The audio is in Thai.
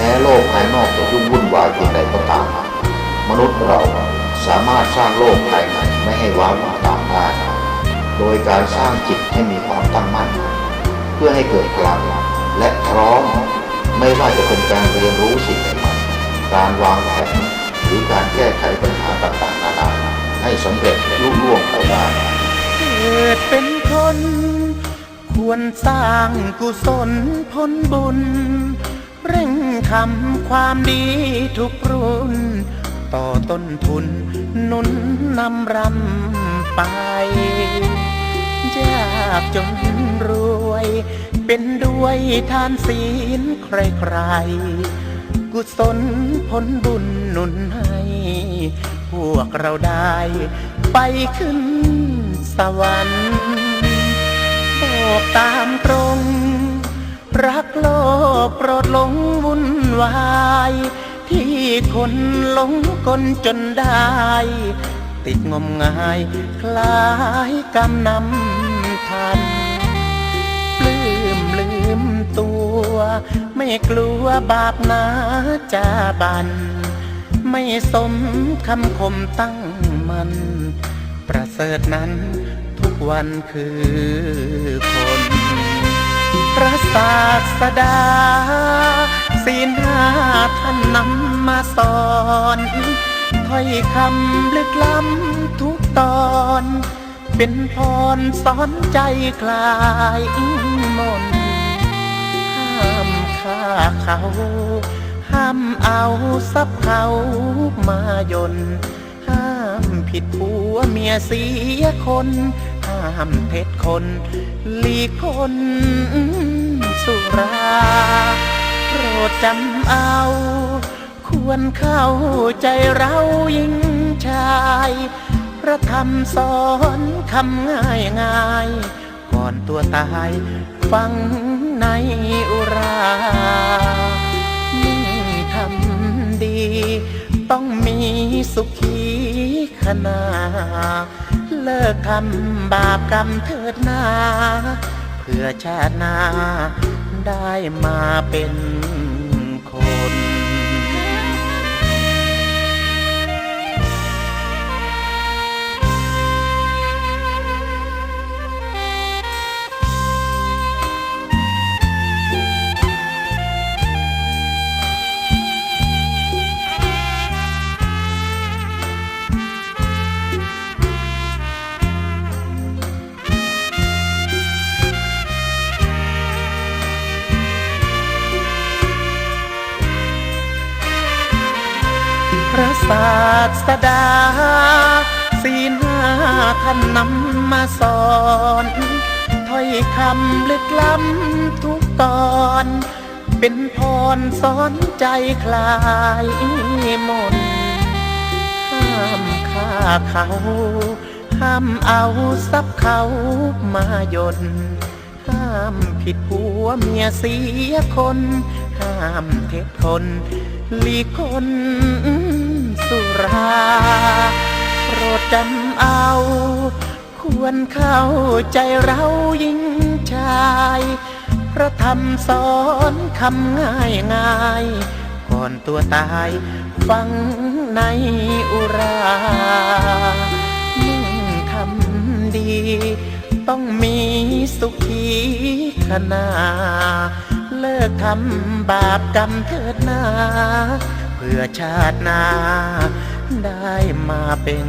ม้โลกภายนอกจะยุ่งวุ่นวายเพียงใดก็ตาม มนุษย์เราสามารถสร้างโลกภายในไม่ให้ว้าวุ่นตามได้โดยการสร้างจิตให้มีความตั้งมั่น เพื่อให้เกิดพลังและพร้อมไม่ว่าจะเป็นการเรียนรู้สิ่งใหม่การวางแผนหรือการแก้ไขปัญหาต่างๆนานาให้สำเร็จลุล่วงไปได้เกิดเป็นคน ควรสร้างกุศลผลบุญ เร่งทำความดีทุกรุ่น ต่อต้นทุนนุนนำรำไปยากจนรวย เป็นด้วยทานศีลใครๆ กุศลผลบุญหนุนให้ พวกเราได้ไปขึ้นสวรรค์บอกตา ลงวุ่นวาย ที่คนหลงกลจนได้ ติดงมงาย คล้ายกำนำทันปลื้มลืมตัว ไม่กลัวบาปนาจะบัน ไม่สมคำคมตั้งมัน ประเสริฐนั้นทุกวันคือคน พระศาสดาศีลห้าท่านนำมาสอนถ้อยคำลึกล้ำทุกตอน เป็นพรสอนใจคลายมนห้ามฆ่าเขา ห้ามเอาทรัพย์เขามายน ห้ามผิดผัวเมียเสียคนามเท็จคนหลีกคนสุราโปรดจำเอา ควรเข้าใจเรายิ่งชายพระธรรมสอนคำง่ายง่าย ก่อนตัวตายฟังในอุรามุ่งทำดี ต้องมีสุขีขนา เลิกทำบาปกรรมเถิดนาเพื่อชาติหน้าได้มาเป็น ศาสดาศีลห้าท่านนำมาสอนถ้อยคำลึกล้ำทุกตอน เป็นพรสอนใจคลายมนห้ามฆ่าเขา ห้ามเอาทรัพย์เขามายนห้ามผิดผัวเมียเสียคน ห้ามเท็จคนลีคน สุราโปรดจำเอา ควรเข้าใจเรายิ่งชาย พระธรรมสอนคำง่ายง่าย ก่อนตัวตายฟังในอุรามุ่งทำดี ต้องมีสุขีขนาเลิกทำบาปกรรมเถิดนา เพื่อชาติหน้าได้มาเป็น